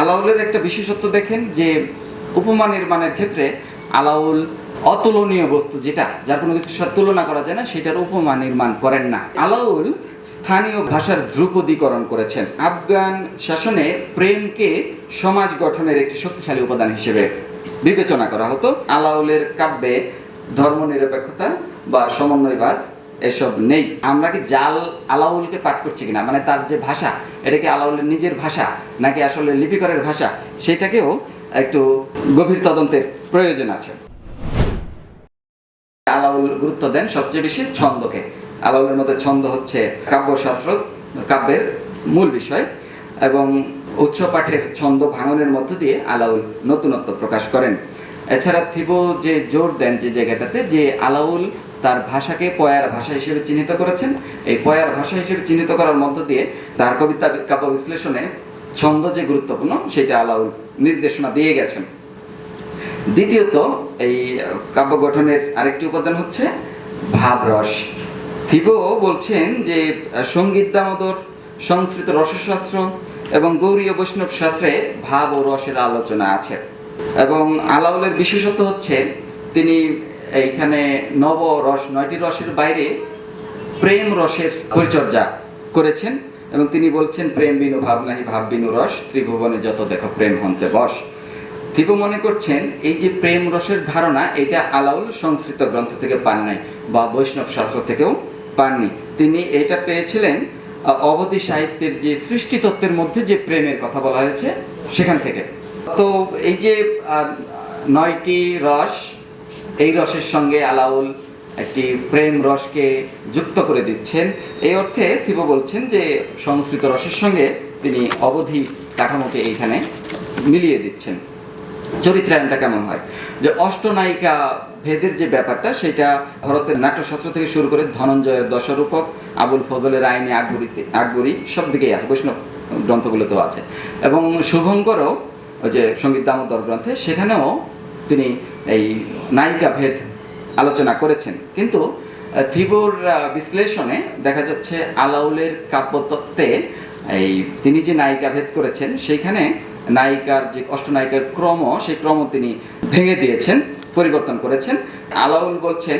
আলাউলের একটা বিশেষত্ব দেখেন যে উপমা নির্মাণের ক্ষেত্রে আলাউল অতুলনীয় বস্তু যেটা, যার কোনো কিছুর সাথে তুলনা করা যায় না, সেটার উপমা নির্মাণ করেন না। আলাউল স্থানীয় ভাষার ধ্রুপদীকরণ করেছেন। আফগান শাসনে প্রেমকে সমাজ গঠনের একটি শক্তিশালী উপাদান হিসেবে বিবেচনা করা হতো। আলাউলের কাব্যে ধর্মনিরপেক্ষতা বা সমন্বয়বাদ এসব নেই। আমরা কি জাল আলাউলকে পাঠ করছি কিনা? মানে তার যে ভাষা, এটা কি আলাউলের নিজের ভাষা নাকি আসলে লিপিকরের ভাষা? সেটাকেও একটু গভীর তদন্তের প্রয়োজন আছে। আলাউল গুরুত্ব দেন সবচেয়ে বেশি ছন্দকে। আলাউলের মধ্যে ছন্দ হচ্ছে কাব্যশাস্ত্র, কাব্যের মূল বিষয় এবং উৎস পাঠের ছন্দ ভাঙনের মধ্য দিয়ে আলাউল নতুনত্ব প্রকাশ করেন। এছাড়া থিবো যে জোর দেন যে জায়গাটাতে যে আলাউল তার ভাষাকে পয়ার ভাষা হিসেবে চিহ্নিত করেছেন। এই পয়ার ভাষা হিসেবে চিহ্নিত করার মধ্য দিয়ে তার কবিতা কাব্য বিশ্লেষণে ছন্দ যে গুরুত্বপূর্ণ, সেটা আলাউল নির্দেশনা দিয়ে গেছেন। দ্বিতীয়ত, এই কাব্য গঠনের আরেকটি উপাদান হচ্ছে ভাবরস। থিবো বলছেন যে, সংগীত দামোদর, সংস্কৃত রসশাস্ত্র এবং গৌরীয় বৈষ্ণব শাস্ত্রে ভাব ও রসের আলোচনা আছে। এবং আলাউলের বিশেষত্ব হচ্ছে, তিনি এইখানে নব রস, নয়টি রসের বাইরে প্রেম রসের পরিচর্যা করেছেন এবং তিনি বলছেন, প্রেম বিনু ভাব নাহি, ভাব বিনু রস, ত্রিভুবনে যত দেখো প্রেম হন্তে বস। থিপু মনে করছেন, এই যে প্রেম রসের ধারণা, এটা আলাউল সংস্কৃত গ্রন্থ থেকে পান নাই বা বৈষ্ণব শাস্ত্র থেকেও পাননি তিনি এটা পেয়েছিলেন অবধি সাহিত্যের যে সৃষ্টি তত্ত্বের মধ্যে যে প্রেমের কথা বলা হয়েছে, সেখান থেকে। তো এই যে নয়টি রস এই রসের সঙ্গে আলাউল একটি প্রেম রসকে যুক্ত করে দিচ্ছেন। এই অর্থে থিবো বলছেন যে, সংস্কৃত রসের সঙ্গে তিনি অবধি কাঠামোকে এইখানে মিলিয়ে দিচ্ছেন। চরিত্রায়নটা কেমন হয়? যে, অষ্টনায়িকা ভেদের যে ব্যাপারটা, সেটা ভারতের নাট্যশাস্ত্র থেকে শুরু করে ধনঞ্জয়ের দশরূপক, আবুল ফজলের আইনে আকবরীতে আকবরী সব দিকেই আছে, বৈষ্ণব গ্রন্থগুলোতেও আছে। এবং শুভঙ্করও যে সংগীত দামোদর গ্রন্থে, সেখানেও তিনি এই নায়িকা ভেদ আলোচনা করেছেন। কিন্তু থিবুর বিশ্লেষণে দেখা যাচ্ছে আলাউলের কাব্যতত্ত্বে এই তিনি যে নায়িকা ভেদ করেছেন, সেইখানে নায়িকার যে অষ্টনায়িকার ক্রম, সেই ক্রম তিনি ভেঙে দিয়েছেন, পরিবর্তন করেছেন। আলাউল বলছেন,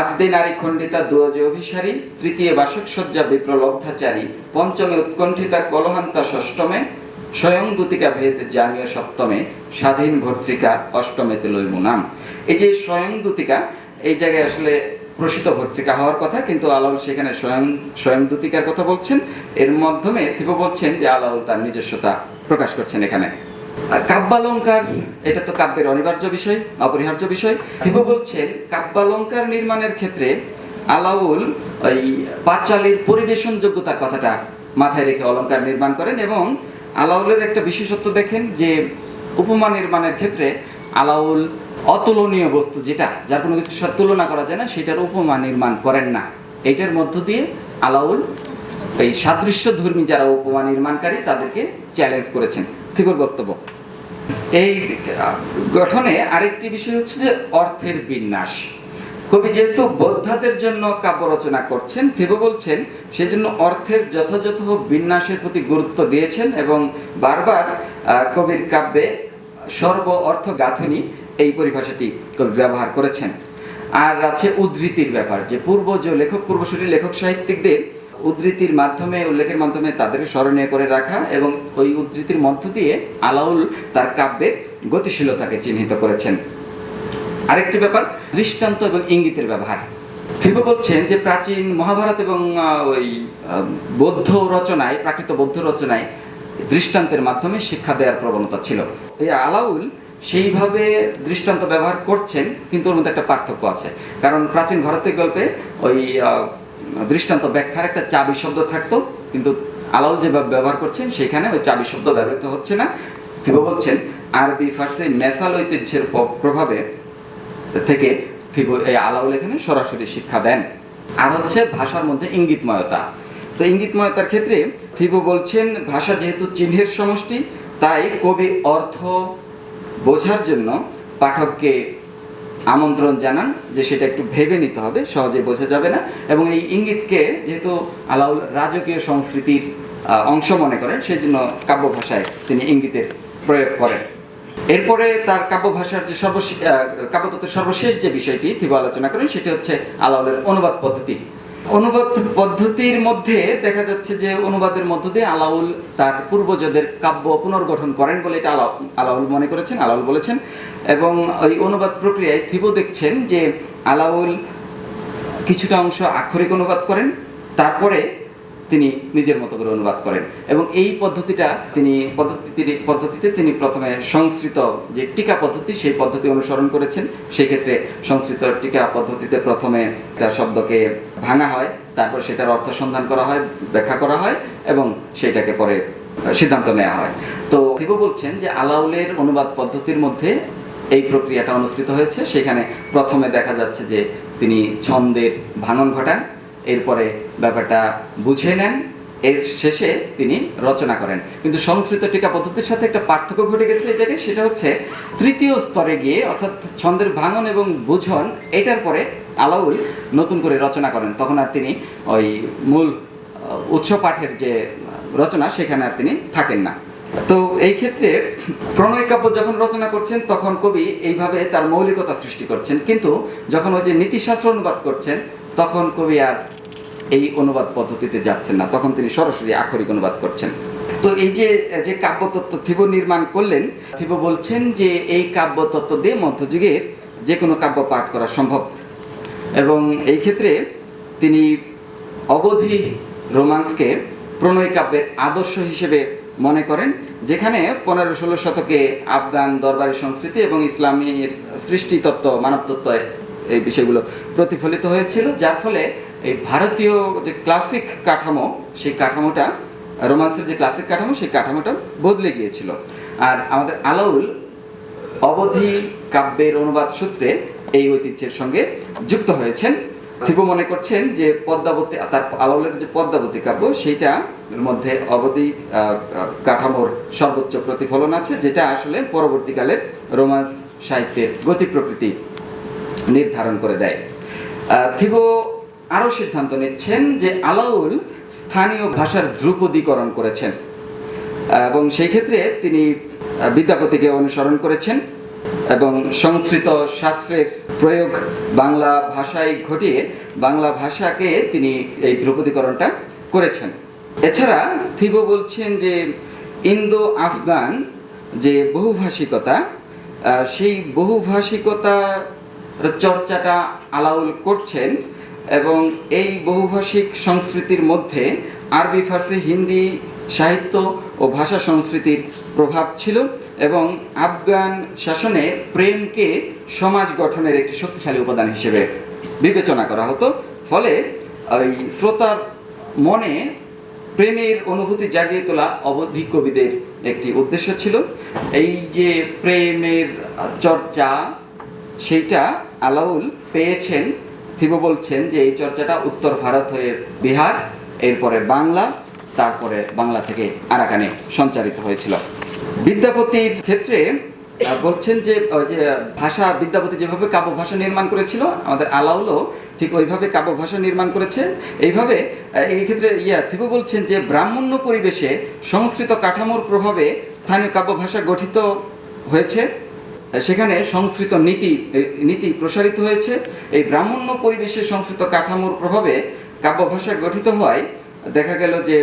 আদ্যে নারী খণ্ডিতা দুয়াজে অভিসারী, তৃতীয় বাসক সজ্জা বিপ্রলব্ধাচারী পঞ্চমে উৎকণ্ঠিতা কলহান্তা ষষ্ঠমে স্বয়ং দূতিকা ভেদ জানীয় সপ্তমে, স্বাধীন ভর্তৃকা অষ্টমেতে নাম। এই যে স্বয়ং দূতিকা, এই জায়গায় আসলে প্রসিত ভর্তৃকা হওয়ার কথা, কিন্তু আলাউল সেখানে স্বয়ং স্বয়ং দূতিকার কথা বলছেন। এর মাধ্যমে থিপো বলছেন যে আলাউল তার নিজস্বতা প্রকাশ করছেন এখানে। কাব্যালঙ্কার, এটা তো কাব্যের অনিবার্য বিষয়, অপরিহার্য বিষয়। থিপো বলছেন, কাব্যালঙ্কার নির্মাণের ক্ষেত্রে আলাউল ওই পাঁচালীর পরিবেশন যোগ্যতার কথাটা মাথায় রেখে অলঙ্কার নির্মাণ করেন এবং আলাউলের একটা বিশেষত্ব দেখেন যে উপমা নির্মাণের ক্ষেত্রে আলাউল অতুলনীয় বস্তু যেটা, যার কোনো কিছুর সাথে তুলনা করা যায় না, সেটার উপমা নির্মাণ করেন না। এইটার মধ্য দিয়ে আলাউল এই সাদৃশ্য ধর্মী যারা উপমা নির্মাণকারী, তাদেরকে চ্যালেঞ্জ করেছেন। থিবর বক্তব্য? এই গঠনে আরেকটি বিষয় হচ্ছে যে অর্থের বিন্যাস। কবি যেহেতু বোদ্ধাদের জন্য কাব্য রচনা করছেন, থিব বলছেন, সেজন্য অর্থের যথাযথ বিন্যাসের প্রতি গুরুত্ব দিয়েছেন এবং বারবার কবির কাব্যে সর্ব অর্থ গাঁথনি এই পরিভাষাটি কবি ব্যবহার করেছেন। আর আছে উদ্ধৃতির ব্যাপার, যে পূর্ব যে লেখক পূর্বসূরি লেখক সাহিত্যিকদের উদ্ধৃতির মাধ্যমে, উল্লেখের মাধ্যমে তাদেরকে স্মরণীয় করে রাখা এবং ওই উদ্ধৃতির মধ্য দিয়ে আলাউল তার কাব্যের গতিশীলতাকে চিহ্নিত করেছেন। আরেকটি ব্যাপার, দৃষ্টান্ত এবং ইঙ্গিতের ব্যবহার। ফিবো বলছেন যে প্রাচীন মহাভারত এবং ওই বৌদ্ধ রচনায়, প্রাকৃত বৌদ্ধ রচনায় দৃষ্টান্তের মাধ্যমে শিক্ষা দেওয়ার প্রবণতা ছিল। এই আলাউল সেইভাবে দৃষ্টান্ত ব্যবহার করছেন, কিন্তু ওর মধ্যে একটা পার্থক্য আছে। কারণ প্রাচীন ভারতের গল্পে ওই দৃষ্টান্ত ব্যাখ্যার একটা চাবি শব্দ থাকতো, কিন্তু আলাউল যেভাবে ব্যবহার করছেন, সেখানে ওই চাবি শব্দ ব্যবহৃত হচ্ছে না। ফিবো বলছেন, আরবি, ফার্সি মেসাল ঐতিহ্যের প্রভাবে থেকে এই আলাউল এখানে সরাসরি শিক্ষা দেন। আর হচ্ছে ভাষার মধ্যে ইঙ্গিতময়তা। তো ইঙ্গিতময়তার ক্ষেত্রে ফিবো বলছেন, ভাষা যেহেতু চিহ্নের সমষ্টি, তাই কবি অর্থ বোঝার জন্য পাঠককে আমন্ত্রণ জানান যে সেটা একটু ভেবে নিতে হবে সহজে বোঝা যাবে না। এবং এই ইঙ্গিতকে যেহেতু আলাউল রাজকীয় সংস্কৃতির অংশ মনে করেন সেই জন্য কাব্য ভাষায় তিনি ইঙ্গিতের প্রয়োগ করেন। এরপরে তার কাব্যভাষার যে সর্বশেষ কাব্যতত্ত্বের সর্বশেষ যে বিষয়টি থিবো আলোচনা করেন, সেটি হচ্ছে আলাউলের অনুবাদ পদ্ধতি। অনুবাদ পদ্ধতির মধ্যে দেখা যাচ্ছে যে অনুবাদের মধ্য দিয়ে আলাউল তার পূর্বজদের কাব্য পুনর্গঠন করেন বলে এটা আলা- আলাউল মনে করেছেন আলাউল বলেছেন। এবং ওই অনুবাদ প্রক্রিয়ায় থিবো দেখছেন যে আলাউল কিছুটা অংশ আক্ষরিক অনুবাদ করেন, তারপরে তিনি নিজের মতো করে অনুবাদ করেন। এবং এই পদ্ধতিটা তিনি পদ্ধতি পদ্ধতিতে তিনি প্রথমে সংস্কৃত যে টিকা পদ্ধতি, সেই পদ্ধতি অনুসরণ করেছেন। সেক্ষেত্রে সংস্কৃত টিকা পদ্ধতিতে প্রথমে একটা শব্দকে ভাঙা হয়, তারপর সেটার অর্থ সন্ধান করা হয়, ব্যাখ্যা করা হয় এবং সেটাকে পরে সিদ্ধান্ত নেওয়া হয়। তো থিবো বলছেন যে আলাউলের অনুবাদ পদ্ধতির মধ্যে এই প্রক্রিয়াটা অনুষ্ঠিত হয়েছে। সেখানে প্রথমে দেখা যাচ্ছে যে তিনি ছন্দের ভাঙন ঘটান। এরপরে ব্যাপারটা বুঝে নেন। এর শেষে তিনি রচনা করেন। কিন্তু সংস্কৃত টিকা পদ্ধতির সাথে একটা পার্থক্য ঘটে গেছে জায়গায়, সেটা হচ্ছে তৃতীয় স্তরে গিয়ে, অর্থাৎ ছন্দের ভাঙন এবং বুঝন, এটার পরে আলাউল নতুন করে রচনা করেন। তখন আর তিনি ওই মূল উৎস পাঠের যে রচনা, সেখানে আর তিনি থাকেন না। তো এই ক্ষেত্রে প্রণয় কাব্য যখন রচনা করছেন, তখন কবি এইভাবে তার মৌলিকতা সৃষ্টি করছেন। কিন্তু যখন ওই যে নীতিশাস্ত্র অনুবাদ করছেন তখন কবি আর এই অনুবাদ পদ্ধতিতে যাচ্ছেন না। তখন তিনি সরাসরি আক্ষরিক অনুবাদ করছেন। তো এই যে যে কাব্যতত্ত্ব থিব নির্মাণ করলেন, থিব বলছেন যে এই কাব্যতত্ত্ব দিয়ে মধ্যযুগের যে কোনো কাব্য পাঠ করা সম্ভব। এবং এই ক্ষেত্রে তিনি অবধি রোমান্সকে প্রণয় কাব্যের আদর্শ হিসেবে মনে করেন, যেখানে পনেরো ষোলো শতকে আফগান দরবারি সংস্কৃতি এবং ইসলামের সৃষ্টিতত্ত্ব, মানবতত্ত্ব এই বিষয়গুলো প্রতিফলিত হয়েছিল, যার ফলে এই ভারতীয় যে ক্লাসিক কাঠামো, সেই কাঠামোটা, রোমান্সের যে ক্লাসিক কাঠামো, সেই কাঠামোটা বদলে গিয়েছিল। আর আমাদের আলাউল অবধি কাব্যের অনুবাদ সূত্রে এই ঐতিহ্যের সঙ্গে যুক্ত হয়েছেন। থিপু মনে করছেন যে পদ্মাবতী, তার আলাউলের যে পদ্মাবতী কাব্য, সেইটা মধ্যে অবধি কাঠামোর সর্বোচ্চ প্রতিফলন আছে, যেটা আসলে পরবর্তীকালের রোমান্স সাহিত্যের গতি প্রকৃতি নির্ধারণ করে দেয়। থিবো আরও সিদ্ধান্ত নিচ্ছেন যে আলাউল স্থানীয় ভাষার ধ্রুপদীকরণ করেছেন এবং সেই ক্ষেত্রে তিনি বিদ্যাপতিকে অনুসরণ করেছেন এবং সংস্কৃত শাস্ত্রের প্রয়োগ বাংলা ভাষায় ঘটিয়ে বাংলা ভাষাকে তিনি এই ধ্রুপদীকরণটা করেছেন। এছাড়া থিবো বলছেন যে ইন্দো আফগান যে বহুভাষিকতা সেই বহুভাষিকতার চর্চাটা আলাউল করছেন এবং এই বহুভাষিক সংস্কৃতির মধ্যে আরবি, ফার্সি, হিন্দি সাহিত্য ও ভাষা সংস্কৃতির প্রভাব ছিল এবং আফগান শাসনে প্রেমকে সমাজ গঠনের একটি শক্তিশালী উপাদান হিসেবে বিবেচনা করা হতো। ফলে ওই শ্রোতার মনে প্রেমের অনুভূতি জাগিয়ে তোলা অবধি কবিদের একটি উদ্দেশ্য ছিল। এই যে প্রেমের চর্চা সেইটা আলাউল পেয়েছেন, থিবো বলছেন যে এই চর্চাটা উত্তর ভারত হয়ে বিহার, এরপরে বাংলা, তারপরে বাংলা থেকে আরাকানে সঞ্চারিত হয়েছিল। বিদ্যাপতির ক্ষেত্রে বলছেন যে যে ভাষা, বিদ্যাপতি যেভাবে কাব্য ভাষা নির্মাণ করেছিল, আমাদের আলাউলও ঠিক ওইভাবে কাব্য ভাষা নির্মাণ করেছে। এইভাবে এই ক্ষেত্রে ইয়া, থিবু বলছেন যে ব্রাহ্মণ্য পরিবেশে সংস্কৃত কাঠামোর প্রভাবে স্থানীয় কাব্য ভাষা গঠিত হয়েছে। সেখানে সংস্কৃত নীতি নীতি প্রসারিত হয়েছে। এই ব্রাহ্মণ্য পরিবেশে সংস্কৃত কাঠামোর প্রভাবে কাব্য ভাষা গঠিত হওয়ায় দেখা গেল যে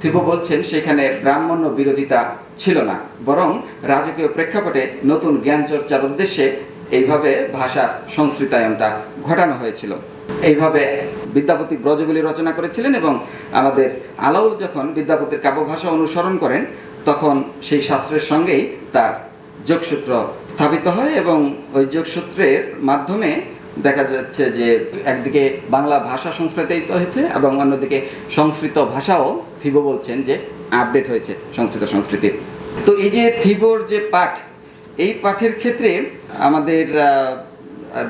থিবো বলছেন, সেখানে ব্রাহ্মণ্য বিরোধিতা ছিল না, বরং রাজকীয় প্রেক্ষাপটে নতুন জ্ঞান চর্চার উদ্দেশ্যে এইভাবে ভাষার সংস্কৃতায়নটা ঘটানো হয়েছিল। এইভাবে বিদ্যাপতি ব্রজবলি রচনা করেছিলেন এবং আমাদের আলাউল যখন বিদ্যাপতির কাব্য ভাষা অনুসরণ করেন, তখন সেই শাস্ত্রের সঙ্গেই তার যোগসূত্র স্থাপিত হয় এবং ওই যোগসূত্রের মাধ্যমে দেখা যাচ্ছে যে একদিকে বাংলা ভাষা সংস্কৃতিত হয়েছে এবং অন্যদিকে সংস্কৃত ভাষাও থিবো বলছেন যে আপডেট হয়েছে সংস্কৃত সংস্কৃতি। তো এই যে থিবোর যে পাঠ, এই পাঠের ক্ষেত্রে আমাদের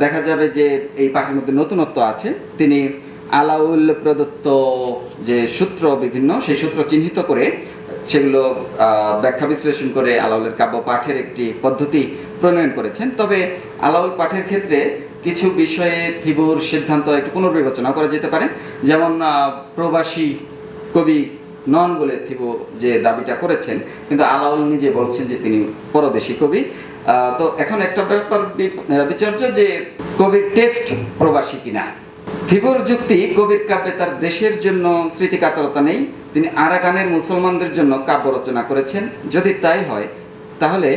দেখা যাবে যে এই পাঠের মধ্যে নতুনত্ব আছে। তিনি আলাউল প্রদত্ত যে সূত্র বিভিন্ন, সেই সূত্র চিহ্নিত করে সেগুলো ব্যাখ্যা বিশ্লেষণ করে আলাউলের কাব্য পাঠের একটি পদ্ধতি প্রণয়ন করেছেন। তবে আলাউল পাঠের ক্ষেত্রে কিছু বিষয়ে থিবুর সিদ্ধান্ত একটু পুনর্বিবেচনা করা যেতে পারে। যেমন প্রবাসী কবি নন বলে থিবু যে দাবিটা করেছেন, কিন্তু আলাউল নিজে বলছেন যে তিনি পরদেশি কবি। তো এখন একটা ব্যাপার বিচার্য যে কবির টেক্সট প্রবাসী কিনা। থিবুর যুক্তি কবির কাব্যে তার দেশের জন্য স্মৃতিকাতরতা নেই। তিনি আরাকানের মুসলমানদের জন্য কাব্য রচনা করেছেন। যদি তাই হয়, তাহলে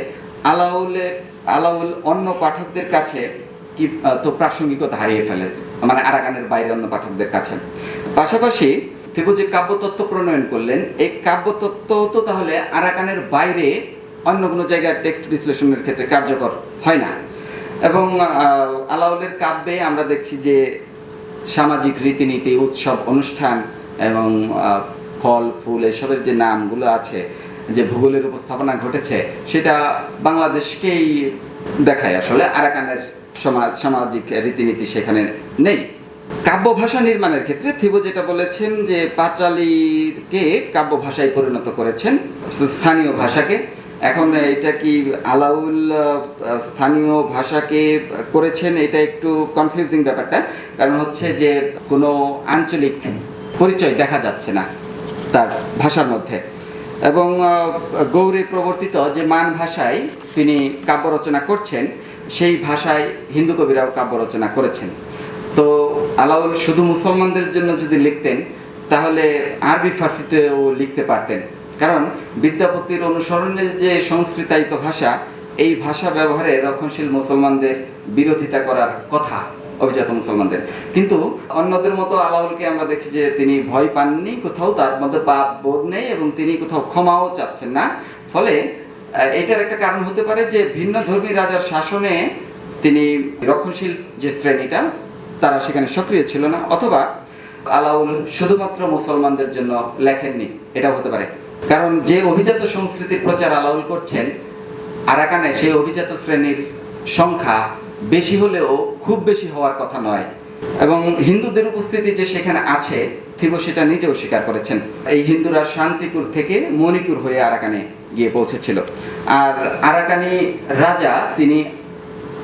আলাউলের, আলাউল অন্য পাঠকদের কাছে কি তো প্রাসঙ্গিকতা হারিয়ে ফেলে মানে আরাকানের বাইরে অন্য পাঠকদের কাছে। পাশাপাশি থিবু যে কাব্যতত্ত্ব প্রণয়ন করলেন, এই কাব্যতত্ত্ব তো তাহলে আরাকানের বাইরে অন্য কোনো জায়গার টেক্সট বিশ্লেষণের ক্ষেত্রে কার্যকর হয় না। এবং আলাউলের কাব্যে আমরা দেখছি যে সামাজিক রীতিনীতি, উৎসব, অনুষ্ঠান এবং ফল, ফুল এসবের যে নামগুলো আছে, যে ভূগোলের উপস্থাপনা ঘটেছে, সেটা বাংলাদেশকেই দেখায় আসলে। আরাকানের সমাজ, সামাজিক রীতিনীতি সেখানে নেই। কাব্য ভাষা নির্মাণের ক্ষেত্রে থিবো যেটা বলেছেন যে পাঁচালীকে কাব্য ভাষায় পরিণত করেছেন, স্থানীয় ভাষাকে। এখন এটা কি আলাউল স্থানীয় ভাষাকে করেছেন? এটা একটু কনফিউজিং ব্যাপারটা, কারণ হচ্ছে যে কোনো আঞ্চলিক পরিচয় দেখা যাচ্ছে না তার ভাষার মধ্যে। এবং গৌরী প্রবর্তিত যে মান ভাষায় তিনি কাব্য রচনা করছেন, সেই ভাষায় হিন্দু কবিরাও কাব্য রচনা করেছেন। তো আলাউল শুধু মুসলমানদের জন্য যদি লিখতেন, তাহলে আরবি, ফার্সিতেও লিখতে পারতেন। কারণ বিদ্যাপতির অনুসরণে যে সংস্কৃতায়িত ভাষা, এই ভাষা ব্যবহারে রক্ষণশীল মুসলমানদের বিরোধিতা করার কথা অভিজাত মুসলমানদের। কিন্তু অন্যদের মতো আলাউলকে আমরা দেখছি যে তিনি ভয় পাননি, কোথাও তার মধ্যে পাপ বোধ নেই এবং তিনি কোথাও ক্ষমাও চাচ্ছেন না। ফলে এটার একটা কারণ হতে পারে যে ভিন্ন ধর্মী রাজার শাসনে তিনি রক্ষণশীল যে শ্রেণীটা, তারা সেখানে সক্রিয় ছিল না, অথবা আলাউল শুধুমাত্র মুসলমানদের জন্য লেখেননি, এটাও হতে পারে। কারণ যে অভিজাত সংস্কৃতির প্রচার আলাউল করছেন, আরাকানে সেই অভিজাত শ্রেণির সংখ্যা বেশি হলেও খুব বেশি হওয়ার কথা নয়। এবং হিন্দুদের উপস্থিতি যে সেখানে আছে থিবো সেটা নিজেও স্বীকার করেছেন। এই হিন্দুরা শান্তিপুর থেকে মণিপুর হয়ে আরাকানে গিয়ে পৌঁছেছিল। আর আরাকানি রাজা, তিনি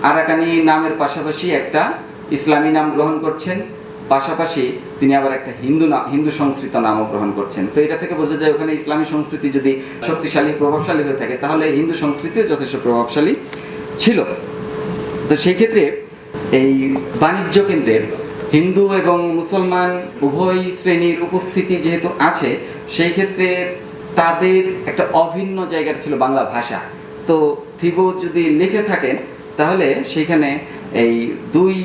আরাকানি নামের পাশাপাশি একটা ইসলামী নাম গ্রহণ করছেন। পাশাপাশি তিনি আবার একটা হিন্দু নাম হিন্দু সংস্কৃত নামও গ্রহণ করছেন। তো এটা থেকে বোঝা যায় ওখানে ইসলামী সংস্কৃতি যদি শক্তিশালী, প্রভাবশালী হয়ে থাকে, তাহলে হিন্দু সংস্কৃতিও যথেষ্ট প্রভাবশালী ছিল। তো সেই ক্ষেত্রে এই বাণিজ্য কেন্দ্রে হিন্দু এবং মুসলমান উভয় শ্রেণির উপস্থিতি যেহেতু আছে সেই ক্ষেত্রে তাদের একটা অভিন্ন জায়গাটা ছিল বাংলা ভাষা। তো থিবো যদি লিখে থাকেন, তাহলে সেখানে এই দুই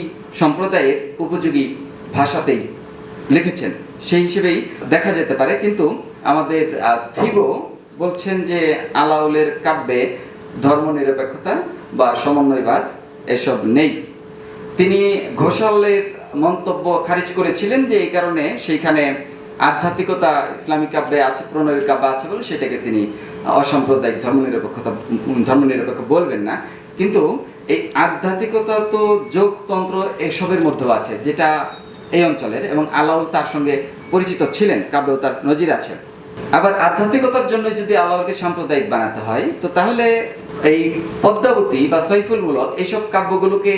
সম্প্রদায়ের উপযোগী ভাষাতেই লিখেছেন। সেই হিসেবেই দেখা যেতে পারে, কিন্তু আমাদের থিবো বলছেন যে আলাউলের কাব্যে ধর্মনিরপেক্ষতা বা সমন্বয়বাদ এসব নেই। তিনি ঘোষালের মন্তব্য খারিজ করেছিলেন যে এই কারণে সেইখানে আধ্যাত্মিকতা, ইসলামিক কাব্যে আছে, প্রণয়ের কাব্য আছে বলে সেটাকে তিনি অসাম্প্রদায়িক ধর্মনিরপেক্ষতা ধর্মনিরপেক্ষ বলবেন না। কিন্তু এই আধ্যাত্মিকতা তো যোগতন্ত্র এসবের মধ্যেও আছে, যেটা এই অঞ্চলের এবং আলাউল তার সঙ্গে পরিচিত ছিলেন, কাব্যেও তার নজির আছে। আবার আধ্যাত্মিকতার জন্য যদি আলাউলকে সাম্প্রদায়িক বানাতে হয়, তো তাহলে এই পদ্মাবতী বা সৈফুল মূলক এইসব কাব্যগুলোকে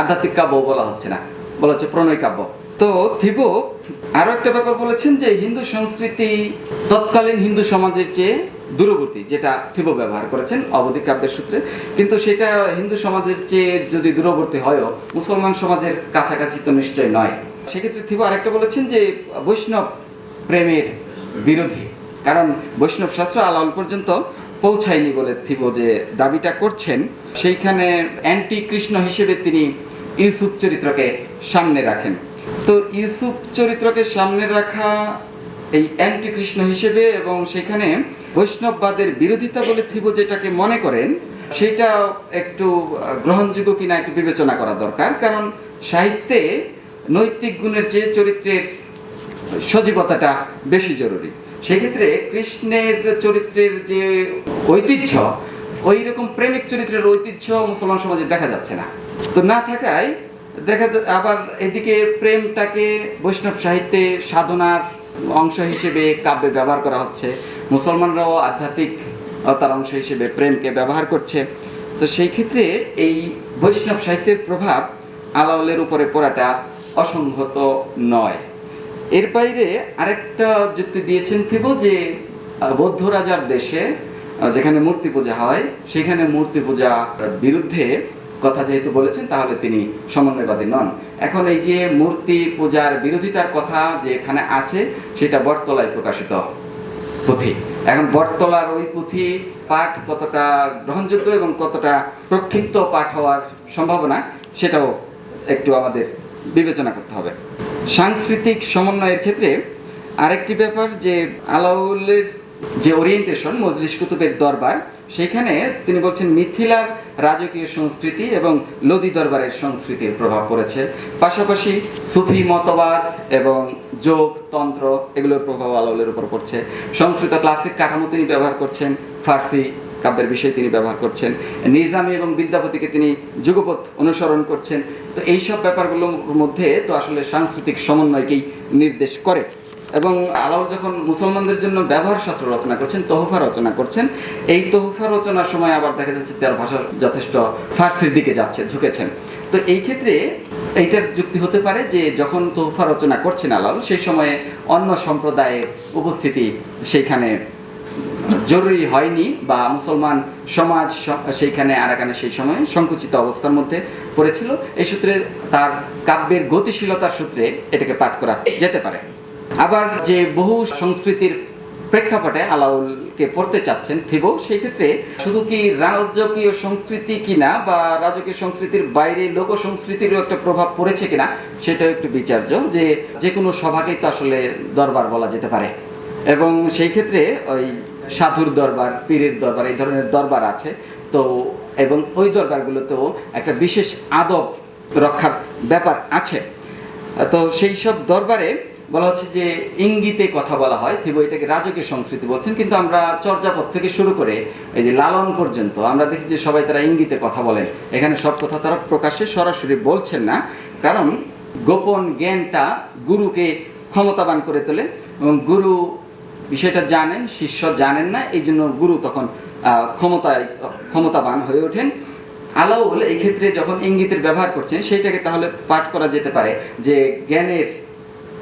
আধ্যাত্মিক কাব্য বলা হচ্ছে না, বলা হচ্ছে প্রণয় কাব্য। তো থিবো আরও একটা ব্যাপার বলেছেন যে হিন্দু সংস্কৃতি তৎকালীন হিন্দু সমাজের চেয়ে দূরবর্তী, যেটা থিবো ব্যবহার করেছেন, অবধি কাব্যের সূত্রে। কিন্তু সেটা হিন্দু সমাজের চেয়ে যদি দূরবর্তী হয়ও, মুসলমান সমাজের কাছাকাছি তো নিশ্চয় নয়। সেক্ষেত্রে থিবো আরেকটা বলেছেন যে, বৈষ্ণব প্রেমের বিরোধী। কারণ বৈষ্ণব শাস্ত্র আলাউল পর্যন্ত পৌঁছায়নি বলে থিবো যে দাবিটা করছেন। সেইখানে অ্যান্টি কৃষ্ণ হিসেবে তিনি ইউসুফ চরিত্রকে সামনে রাখেন। তো ইউসুফ চরিত্রকে সামনে রাখা এই অ্যান্টি কৃষ্ণ হিসেবে এবং সেখানে বৈষ্ণববাদের বিরোধিতা বলে থিবো যেটাকে মনে করেন, সেটা একটু গ্রহণযোগ্য কিনা একটু বিবেচনা করা দরকার। কারণ সাহিত্যে নৈতিক গুণের চেয়ে চরিত্রের সজীবতাটা বেশি জরুরি। সেক্ষেত্রে কৃষ্ণের চরিত্রের যে ঐতিহ্য ওই রকম প্রেমিক চরিত্রের ঐতিহ্য মুসলমান সমাজে দেখা যাচ্ছে না। তো না থাকায় দেখা আবার এদিকে প্রেমটাকে বৈষ্ণব সাহিত্যে সাধনার অংশ হিসেবে কাব্যে ব্যবহার করা হচ্ছে। মুসলমানরাও আধ্যাত্মিক তার অংশ হিসেবে প্রেমকে ব্যবহার করছে। তো সেই ক্ষেত্রে এই বৈষ্ণব সাহিত্যের প্রভাব আলাওলের উপরে পড়াটা অসংহত নয়। এর বাইরে আরেকটা যুক্তি দিয়েছেন থিবো যে, বৌদ্ধ রাজার দেশে, যেখানে মূর্তি পূজা হয়, সেখানে মূর্তি পূজা বিরুদ্ধে কথা যেহেতু বলেছেন, তাহলে তিনি সমন্বয়বাদী নন। এখন এই যে মূর্তি পূজার বিরোধিতার কথা যে এখানে আছে, সেটা বটতলায় প্রকাশিত পুঁথি। এখন বটতলার ওই পুঁথি পাঠ কতটা গ্রহণযোগ্য এবং কতটা প্রক্ষিপ্ত পাঠ হওয়ার সম্ভাবনা, সেটাও একটু আমাদের বিবেচনা করতে হবে। সাংস্কৃতিক সমন্বয়ের ক্ষেত্রে আরেকটি ব্যাপার যে আলাউলের যে ওরিয়েন্টেশন মজলিস কুতুবের দরবার, সেখানে তিনি বলছেন মিথিলার রাজকীয় সংস্কৃতি এবং লোদি দরবারের সংস্কৃতির প্রভাব পড়েছে। পাশাপাশি সুফি মতবাদ এবং যোগ, তন্ত্র এগুলোর প্রভাব আলাউলের উপর পড়ছে। সংস্কৃত ক্লাসিক কাঠামো তিনি ব্যবহার করছেন, ফার্সি কাব্যের বিষয় তিনি ব্যবহার করছেন, নিজামী এবং বিদ্যাপতিকে তিনি যুগপথ অনুসরণ করছেন। তো এইসব ব্যাপারগুলোর মধ্যে তো আসলে সাংস্কৃতিক সমন্বয়কেই নির্দেশ করে। এবং আলাউল যখন মুসলমানদের জন্য ব্যবহার শাস্ত্র রচনা করছেন, তোহফা রচনা করছেন, এই তোহফা রচনার সময় আবার দেখা যাচ্ছে তার ভাষা যথেষ্ট ফার্সির দিকে যাচ্ছে, ঝুঁকেছেন। তো এই ক্ষেত্রে এইটার যুক্তি হতে পারে যে যখন তোহফা রচনা করছেন আলাউল সেই সময়ে অন্য সম্প্রদায়ের উপস্থিতি সেইখানে জরুরি হয়নি বা মুসলমান সমাজ সেইখানে আরাকানে সেই সময় সংকুচিত অবস্থার মধ্যে পড়েছিল। এই সূত্রে তার কাব্যের গতিশীলতার সূত্রে এটাকে পাঠ করা যেতে পারে। আবার যে বহু সংস্কৃতির প্রেক্ষাপটে আলাউলকে পড়তে চাচ্ছেন থিবো, সেই ক্ষেত্রে শুধু কি রাজকীয় সংস্কৃতি কিনা বা রাজকীয় সংস্কৃতির বাইরে লোক সংস্কৃতিরও একটা প্রভাব পড়েছে কিনা, সেটাও একটু বিচার্য যে যে কোনো সভাকেই তো আসলে দরবার বলা যেতে পারে। এবং সেই ক্ষেত্রে ওই সাধুর দরবার, পীরের দরবার, এই ধরনের দরবার আছে। তো এবং ওই দরবারগুলোতেও একটা বিশেষ আদব রক্ষার ব্যাপার আছে। তো সেই সব দরবারে বলা হচ্ছে যে ইঙ্গিতে কথা বলা হয় থিবো এটাকে রাজকীয় সংস্কৃতি বলছেন, কিন্তু আমরা চর্যাপদ থেকে শুরু করে এই যে লালন পর্যন্ত, আমরা দেখি যে সবাই তারা ইঙ্গিতে কথা বলেন এখানে সব কথা তারা প্রকাশ্যে সরাসরি বলছেন না, কারণ গোপন জ্ঞানটা গুরুকে ক্ষমতাবান করে তোলে এবং গুরু বিষয়টা জানেন, শিষ্য জানেন না, এই জন্য গুরু তখন ক্ষমতায়, ক্ষমতাবান হয়ে ওঠেন। আলাউল এই ক্ষেত্রে যখন ইঙ্গিতের ব্যবহার করছেন, সেইটাকে তাহলে পাঠ করা যেতে পারে যে জ্ঞানের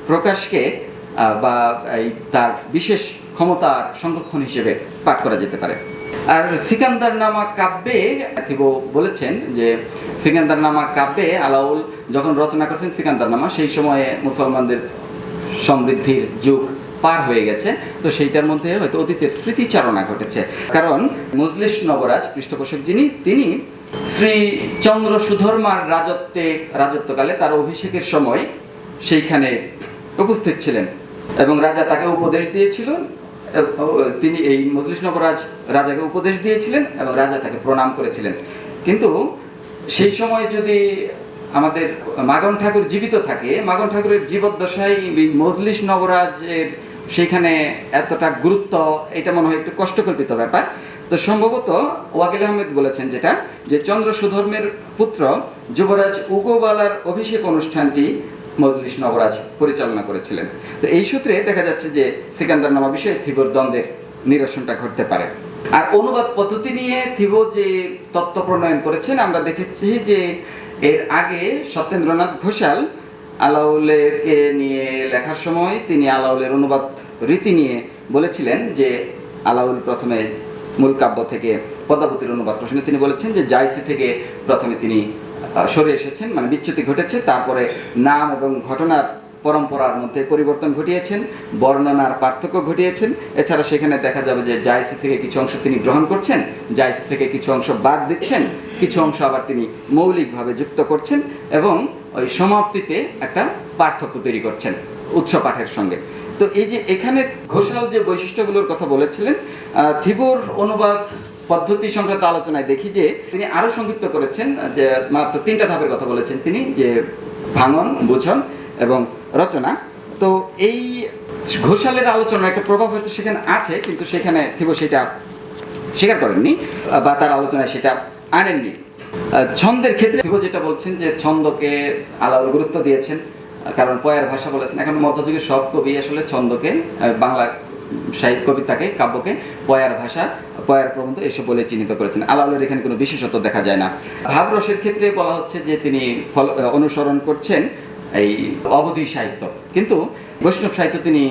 প্রকাশকে বা এই তার বিশেষ ক্ষমতার সংরক্ষণ হিসেবে পাঠ করা যেতে পারে। আর সিকান্দার নামা কাব্যে থিবো বলেছেন যে সিকান্দার নামা কাব্যে আলাউল যখন রচনা করছেন সিকান্দার নামা সেই সময়ে মুসলমানদের সমৃদ্ধির যুগ পার হয়ে গেছে। তো সেইটার মধ্যে হয়তো অতীতের স্মৃতিচারণা ঘটেছে। কারণ মজলিস নবরাজ পৃষ্ঠপোষক যিনি, তিনি শ্রী চন্দ্র সুধর্মার রাজত্বে, রাজত্বকালে তার অভিষেকের সময় সেইখানে উপস্থিত ছিলেন এবং রাজা তাকে উপদেশ দিয়েছিল তিনি এই মজলিস নবরাজ রাজাকে উপদেশ দিয়েছিলেন এবং রাজা তাকে প্রণাম করেছিলেন। কিন্তু সেই সময় যদি আমাদের মাগন ঠাকুর জীবিত থাকে, মাগন ঠাকুরের জীবদ্দশায় মজলিস নবরাজের সেইখানে এতটা গুরুত্ব, এটা মনে হয় একটু কষ্টকল্পিত ব্যাপার। তো সম্ভবত ওয়াকিল আহমেদ বলেছেন যেটা, যে চন্দ্র সুধর্মের পুত্র যুবরাজ উগোবালার অভিষেক অনুষ্ঠানটি মজলিস নবরাজ পরিচালনা করেছিলেন। তো এই সূত্রে দেখা যাচ্ছে যে সিকান্দার নামা বিষয়ে থিবর দ্বন্দ্বের নিরসনটা ঘটতে পারে। আর অনুবাদ পদ্ধতি নিয়ে থিবো যে তত্ত্ব প্রণয়ন করেছেন, আমরা দেখেছি যে এর আগে সত্যেন্দ্রনাথ ঘোষাল আলাউলেরকে নিয়ে লেখার সময় তিনি আলাউলের অনুবাদ রীতি নিয়ে বলেছিলেন যে আলাউল প্রথমে মূল কাব্য থেকে পদ্মাবতীর অনুবাদ প্রসঙ্গে তিনি বলেছেন যে জাইসি থেকে প্রথমে তিনি সরে এসেছেন মানে বিচ্যুতি ঘটেছে। তারপরে নাম এবং ঘটনার পরম্পরার মধ্যে পরিবর্তন ঘটিয়েছেন বর্ণনার পার্থক্য ঘটিয়েছেন। এছাড়া সেখানে দেখা যাবে যে জাইসি থেকে কিছু অংশ তিনি গ্রহণ করছেন জাইসি থেকে কিছু অংশ বাদ দিচ্ছেন, কিছু অংশ আবার তিনি মৌলিকভাবে যুক্ত করছেন এবং ওই সমাপ্তিতে একটা পার্থক্য তৈরি করছেন উৎস পাঠের সঙ্গে। তো এই যে এখানে ঘোষাল যে বৈশিষ্ট্যগুলোর কথা বলেছিলেন থিবর অনুবাদ পদ্ধতি সংক্রান্ত আলোচনায় দেখি যে তিনি আরও সংযুক্ত করেছেন যে মাত্র তিনটা ধাপের কথা বলেছেন তিনি, যে ভাঙন, বুঝন এবং রচনা। তো এই ঘোষালের আলোচনার একটা প্রভাব হয়তো সেখানে আছে, কিন্তু সেখানে থিবো সেটা স্বীকার করেননি বা তার আলোচনায় সেটা আনেননি। ছন্দের ক্ষেত্রে থিবো যেটা বলছেন যে ছন্দকে আলাউল গুরুত্ব দিয়েছেন, কারণ পয়ার ভাষা বলেছেন, এখন মধ্যযুগের সব কবি আসলে ছন্দকে বাংলা সাহিত্য কবিতাকে, কাব্যকে, পয়ার ভাষা, পয়ার প্রবন্ধ এসব বলে চিহ্নিত করেছেন। আলাউলের এখানে কোনো বিশেষত্ব দেখা যায় না। ভাবরসের ক্ষেত্রে বলা হচ্ছে যে তিনি ফল অনুসরণ করছেন এই অবধি সাহিত্য। কিন্তু বৈষ্ণব সাহিত্য তিনি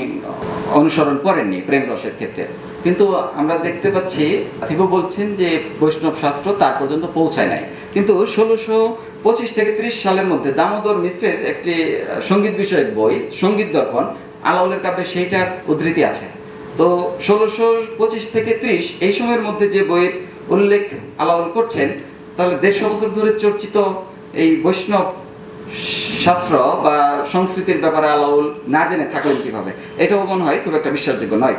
অনুসরণ করেননি প্রেম রসের ক্ষেত্রে। কিন্তু আমরা দেখতে পাচ্ছি থিবো বলছেন যে বৈষ্ণব শাস্ত্র তার পর্যন্ত পৌঁছায় নাই। কিন্তু ষোলোশো পঁচিশ থেকে ত্রিশ সালের মধ্যে দামোদর মিশ্রের একটি সংগীত বিষয়ক বই, সংগীত দর্পণ আলাউলের কাব্যে সেইটার উদ্ধৃতি আছে। তো ষোলোশো পঁচিশ থেকে ত্রিশ এই সময়ের মধ্যে যে বইয়ের উল্লেখ আলাউল করছেন, তাহলে দেড়শো বছর ধরে চর্চিত এই বৈষ্ণব শাস্ত্র বা সংস্কৃতির ব্যাপারে আলাউল না জেনে থাকলেন কীভাবে? এটাও মনে হয় খুব একটা বিশ্বাসযোগ্য নয়।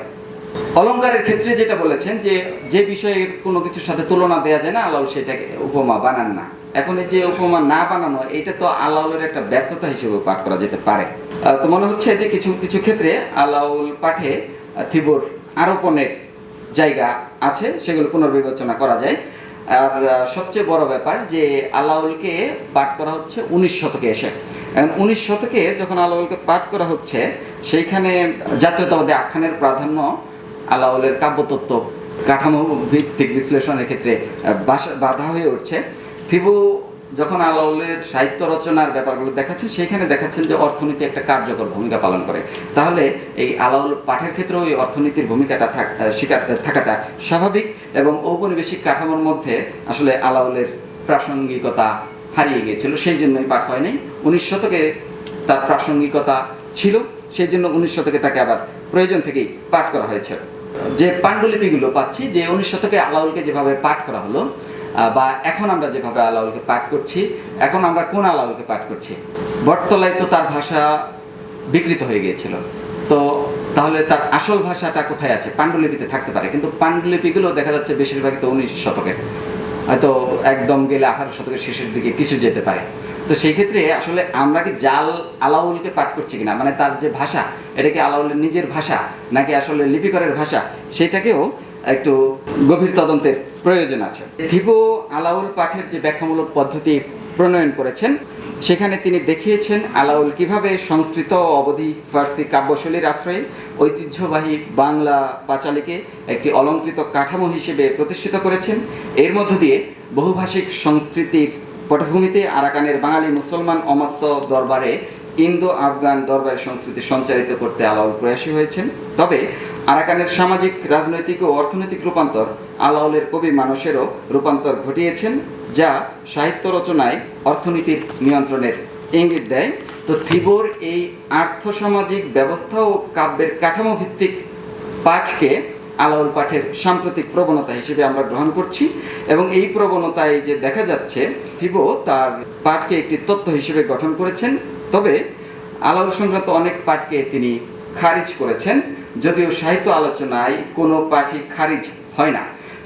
অলঙ্কারের ক্ষেত্রে যেটা বলেছেন যে যে বিষয়ে কোনো কিছুর সাথে তুলনা দেওয়া যায় না, আলাউল সেটাকে উপমা বানান না। এখন এই যে উপমা না বানানো, এটা তো আলাউলের একটা ব্যর্থতা হিসেবে পাঠ করা যেতে পারে। তো মনে হচ্ছে যে কিছু কিছু ক্ষেত্রে আলাউল পাঠে থিবুর আরোপণের জায়গা আছে, সেগুলো পুনর্বিবেচনা করা যায়। আর সবচেয়ে বড় ব্যাপার যে আলাউলকে পাঠ করা হচ্ছে উনিশ শতকে এসে। এখন উনিশ শতকে যখন আলাউলকে পাঠ করা হচ্ছে, সেইখানে জাতীয়তাবাদী আখ্যানের প্রাধান্য আলাউলের কাব্যতত্ত্ব কাঠামো ভিত্তিক বিশ্লেষণের ক্ষেত্রে বাধা হয়ে উঠছে। থিবু যখন আলাউলের সাহিত্য রচনার ব্যাপারগুলো দেখাচ্ছেন, সেখানে দেখাচ্ছেন যে অর্থনীতি একটা কার্যকর ভূমিকা পালন করে। তাহলে এই আলাউল পাঠের ক্ষেত্রেও এই অর্থনীতির ভূমিকাটা স্বীকার থাকাটা স্বাভাবিক এবং ঔপনিবেশিক কাঠামোর মধ্যে আসলে আলাউলের প্রাসঙ্গিকতা হারিয়ে গিয়েছিল, সেই জন্যই পাঠ হয়নি। উনিশ শতকে তার প্রাসঙ্গিকতা ছিল, সেই জন্য উনিশ শতকে তাকে আবার প্রয়োজন থেকেই পাঠ করা হয়েছে। যে পাণ্ডুলিপিগুলো পাচ্ছি, যে উনিশ শতকে আলাউলকে যেভাবে পাঠ করা হলো বা এখন আমরা যেভাবে আলাউলকে পাঠ করছি, এখন আমরা কোন আলাউলকে পাঠ করছি? বটতলায় তো তার ভাষা বিকৃত হয়ে গিয়েছিল। তো তাহলে তার আসল ভাষাটা কোথায় আছে? পাণ্ডুলিপিতে থাকতে পারে, কিন্তু পাণ্ডুলিপিগুলো দেখা যাচ্ছে বেশিরভাগই তো উনিশ শতকের। হয়তো একদম গেলে আঠারো শতকের শেষের দিকে কিছু যেতে পারে। তো সেই ক্ষেত্রে আসলে আমরা কি জাল আলাউলকে পাঠ করছি কিনা? মানে তার যে ভাষা, এটা কি আলাউলের নিজের ভাষা, নাকি আসলে লিপিকরের ভাষা? সেটাকেও একটু গভীর তদন্তের প্রয়োজন আছে। থিবো আলাউল পাঠের যে ব্যাখ্যামূলক পদ্ধতি প্রণয়ন করেছেন, সেখানে তিনি দেখিয়েছেন আলাউল কীভাবে সংস্কৃত অবধি ফার্সি কাব্যশৈলীর আশ্রয়ে ঐতিহ্যবাহী বাংলা পাঁচালীকে একটি অলঙ্কৃত কাঠামো হিসেবে প্রতিষ্ঠিত করেছেন। এর মধ্য দিয়ে বহুভাষিক সংস্কৃতির পটভূমিতে আরাকানের বাঙালি মুসলমান অমাত্য দরবারে ইন্দো আফগান দরবারের সংস্কৃতি সঞ্চারিত করতে আলাউল প্রয়াসী হয়েছেন। তবে আরাকানের সামাজিক, রাজনৈতিক ও অর্থনৈতিক রূপান্তর আলাউলের কবি মানুষেরও রূপান্তর ঘটিয়েছেন, যা সাহিত্য রচনায় অর্থনীতির নিয়ন্ত্রণের ইঙ্গিত দেয়। তো থিবোর এই আর্থসামাজিক ব্যবস্থা ও কাব্যের কাঠামো ভিত্তিক পাঠকে আলাউল পাঠের সাম্প্রতিক প্রবণতা হিসেবে আমরা গ্রহণ করছি এবং এই প্রবণতায় যে দেখা যাচ্ছে, থিবো তার পাঠকে একটি তত্ত্ব হিসেবে গঠন করেছেন। তবে আলাউল সংক্রান্ত অনেক পাঠকে তিনি খারিজ করেছেন। যদিও সাহিত্য আলোচনায় কোনো পাঠই খারিজ হয় না।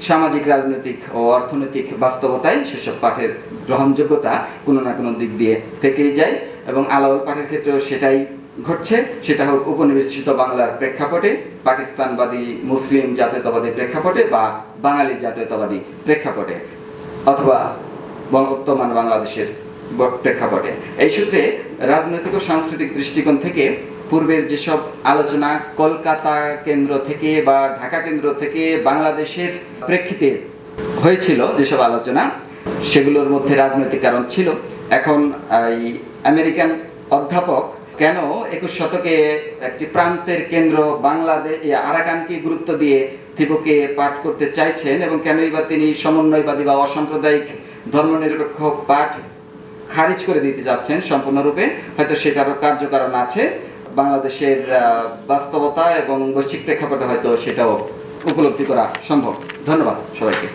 সামাজিক, রাজনৈতিক ও অর্থনৈতিক বাস্তবতায় সেসব পাঠের গ্রহণযোগ্যতা কোনো না কোনো দিক দিয়ে থেকেই যায় এবং আলাউল পাঠের ক্ষেত্রেও সেটাই ঘটছে। সেটা হোক উপনিবেশিত বাংলার প্রেক্ষাপটে, পাকিস্তানবাদী, মুসলিম জাতীয়তাবাদী প্রেক্ষাপটে বা বাঙালি জাতীয়তাবাদী প্রেক্ষাপটে অথবা বর্তমান বাংলাদেশের প্রেক্ষাপটে। এই সূত্রে রাজনৈতিক ও সাংস্কৃতিক দৃষ্টিকোণ থেকে পূর্বের যেসব আলোচনা কলকাতা কেন্দ্র থেকে বা ঢাকা কেন্দ্র থেকে বাংলাদেশের প্রেক্ষিতে হয়েছিল যেসব আলোচনা, সেগুলোর মধ্যে রাজনৈতিক কারণ ছিল। এখন এই আমেরিকান অধ্যাপক কেন একুশ শতকে একটি প্রান্তের কেন্দ্র বাংলাদেশ আরাকানকে গুরুত্ব দিয়ে থিপুকে পাঠ করতে চাইছেন এবং কেনই বা তিনি সমন্বয়বাদী বা অসাম্প্রদায়িক ধর্মনিরপেক্ষ পাঠ খারিজ করে দিতে যাচ্ছেন সম্পূর্ণরূপে, হয়তো সেটারও কার্যকারণ আছে। বাংলাদেশের বাস্তবতা এবং বৈশ্বিক প্রেক্ষাপটে হয়তো সেটাও উপলব্ধি করা সম্ভব। ধন্যবাদ সবাইকে।